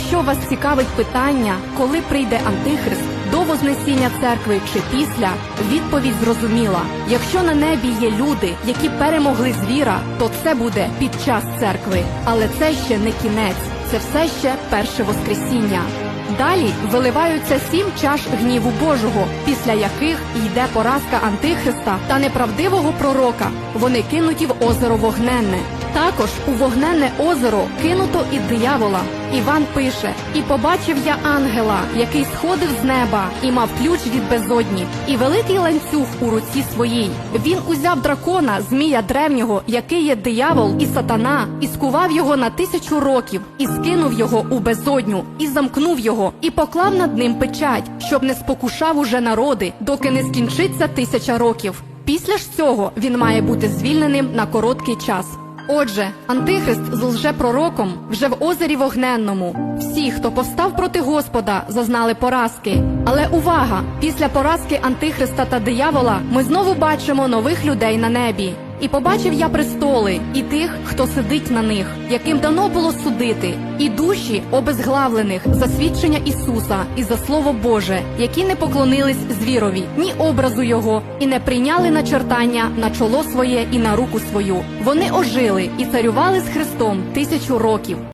якщо вас цікавить питання, коли прийде Антихрист, до Вознесіння церкви чи після, відповідь зрозуміла. Якщо на небі є люди, які перемогли звіра, то це буде під час церкви. Але це ще не кінець, це все ще перше Воскресіння. Далі виливаються сім чаш гніву Божого, після яких йде поразка Антихриста та неправдивого пророка. Вони кинуті в озеро вогненне. Також у вогненне озеро кинуто і диявола. Іван пише: І побачив я ангела, який сходив з неба і мав ключ від безодні, і великий ланцюг у руці своїй. Він узяв дракона, змія древнього, який є диявол і сатана, і скував його на тисячу років, і скинув його у безодню, і замкнув його, і поклав над ним печать, щоб не спокушав уже народи, доки не скінчиться тисяча років. Після ж цього він має бути звільненим на короткий час. Отже, Антихрист з лжепророком вже в озері вогненному. Всі, хто повстав проти Господа, зазнали поразки. Але увага! Після поразки Антихриста та диявола ми знову бачимо нових людей на небі. І побачив я престоли, і тих, хто сидить на них, яким дано було судити, і душі обезглавлених за свідчення Ісуса і за Слово Боже, які не поклонились звірові, ні образу Його, і не прийняли начертання на чоло своє і на руку свою. Вони ожили і царювали з Христом тисячу років.